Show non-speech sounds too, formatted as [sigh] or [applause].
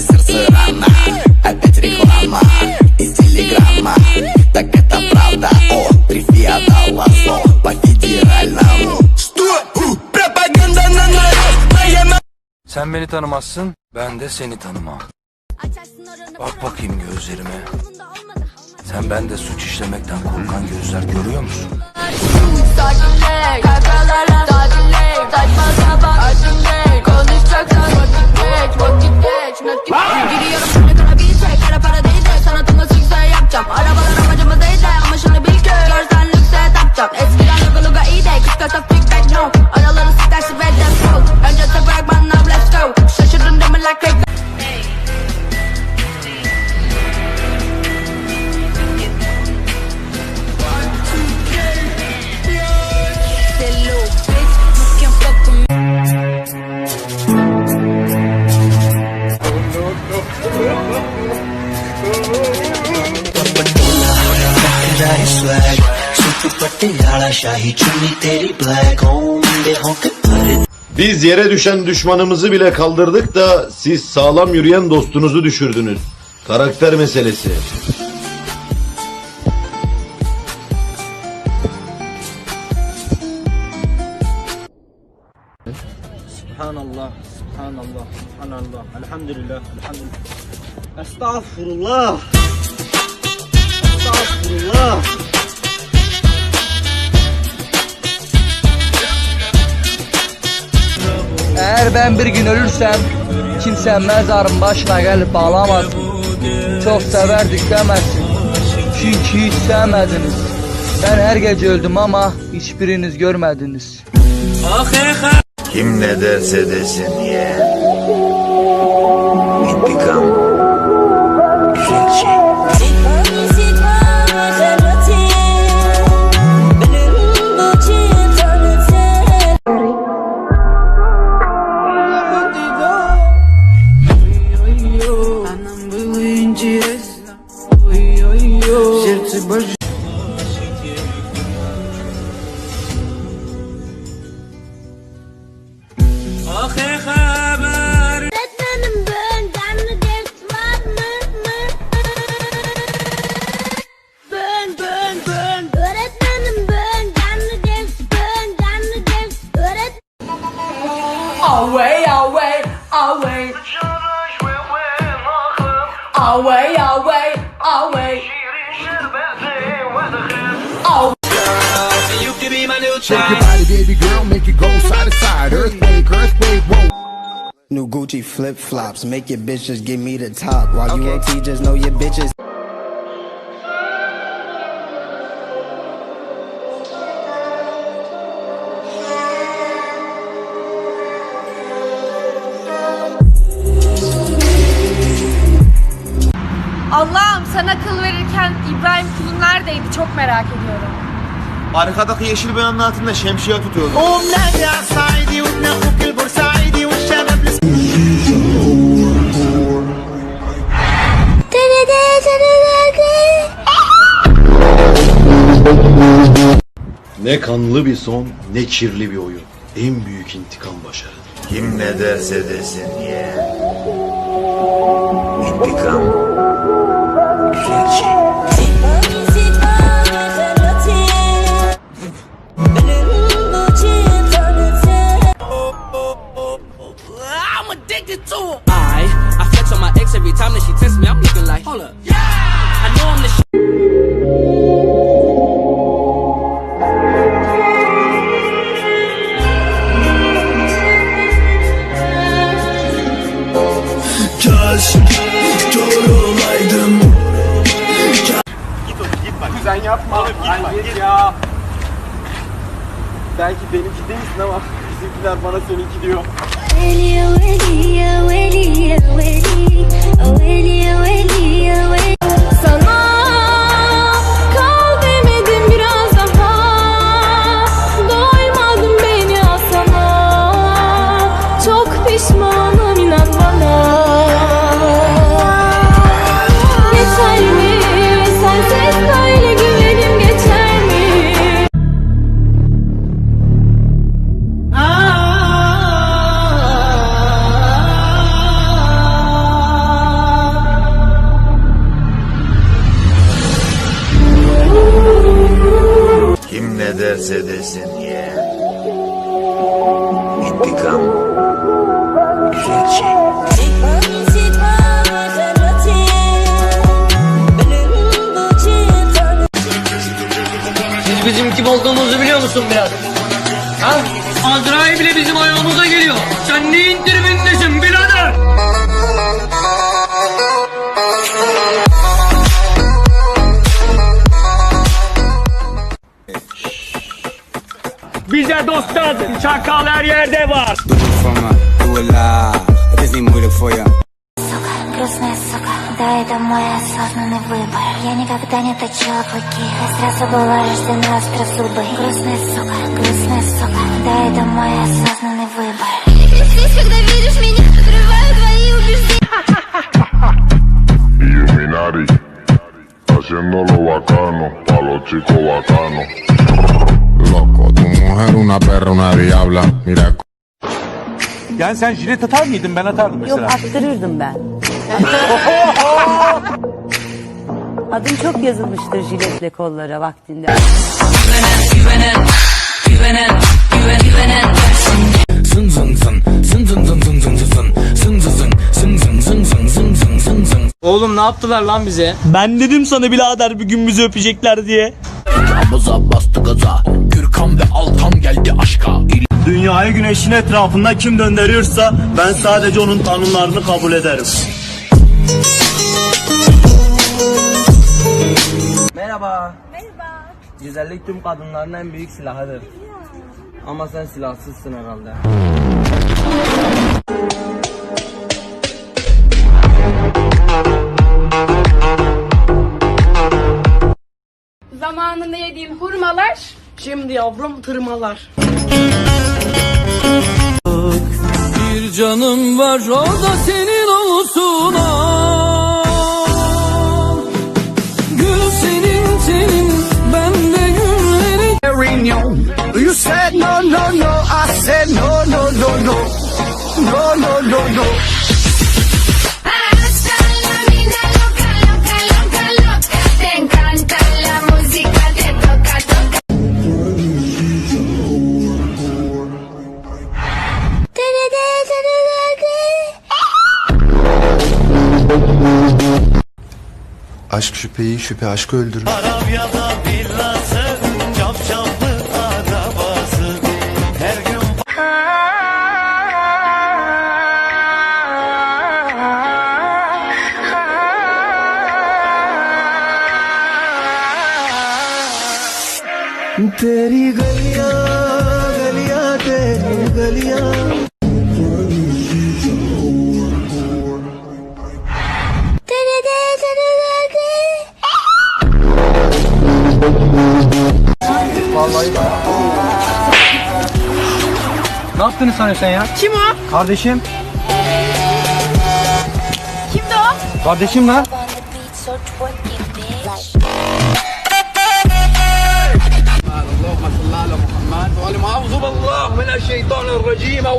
Россия, мама, на сердце рана Опять реклама из телеграмма Так это правда, о, три фиата лазо По федеральному Что? Фу, Пропаганда на народ, моя ма- Sen beni tanımazsın, ben de seni tanımam. Bak bakayım gözlerime. Sen bende suç işlemekten korkan gözler görüyor musun? Sakinle, kavgalarla tatille Saçma sapan acımle Konuşacaksan vakit geç, vakit geç Kaç not. Ah! Biz yere düşen düşmanımızı bile kaldırdık da siz sağlam yürüyen dostunuzu düşürdünüz. Karakter meselesi. Subhanallah, subhanallah, subhanallah, elhamdülillah, elhamdülillah. Estağfurullah. Estağfurullah. Eğer ben bir gün ölürsem kimse mezarın başına gelip ağlamaz. Çok severdik demezsin. Çünkü hiç sevmediniz. Ben her gece öldüm ama hiçbiriniz görmediniz. Kim ne derse desin ye. New Gucci flip flops, make your bitch just give me the top. While you OT, just know your bitches. Allah'ım sen akıl verirken İbrahim kulun neredeydi çok merak ediyorum. Arkadaki yeşil beyanın altında şemsiye tutuyordu. Ne kanlı bir son ne kirli bir oyun. En büyük intikam başarı. Kim ne derse desin ye. İntikam I, I flex on my ex every time that she tests me. I'm looking like, hold up. Yeah! I know I'm the sh- Sen yapma. Lan git ya. Belki benimki değilsin ama bizimkiler bana seninki diyor. ولي ولي ولي ولي ولي ولي derse desin yeğen. İntikam güzel şey. Siz bizim kim olduğumuzu biliyor musun birader? Ha? Azrail bile bizim ayağımıza geliyor. Sen neyin tribindesin birader? Bize dost lazım. Çakal her yerde var. Грустная сука, да это мой осознанный выбор Я никогда не точила клыки, я сразу была рождена острозубой Грустная сука, грустная сука, да это мой осознанный выбор Здесь, когда видишь Yani sen jilet atar mıydın ben atardım mesela. Yok attırırdım ben. [laughs] Adım çok yazılmıştır jiletle kollara vaktinde. Zın zın zın zın zın zın zın zın zın zın zın zın zın zın zın zın zın zın zın zın Oğlum ne yaptılar lan bize? Ben dedim sana birader bir gün bizi öpecekler diye. Nabıza bastı gaza Gürkan ve Altan geldi aşka Dünyayı güneşin etrafında kim döndürüyorsa ben sadece onun tanımlarını kabul ederim. Merhaba. Merhaba. Güzellik tüm kadınların en büyük silahıdır. Ama sen silahsızsın herhalde. Zamanında yediğin hurmalar Şimdi yavrum tırmalar. Bir canım var o da senin olsun. Gül senin senin ben de güllerin You said no no no, I said no no no no. No no no no. Aşk şüpheyi, şüphe aşkı öldürür. Arabya'da villası, capcaplı arabası. Her gün तेरी गलियां गलियां तेरी गलियां yaptığını sanıyorsun ya? Kim o? Kardeşim. Kimdi o? Kardeşim lan. So twerking, bitch اللهم صل على محمد وعلى ما أعوذ بالله من الشيطان الرجيم أو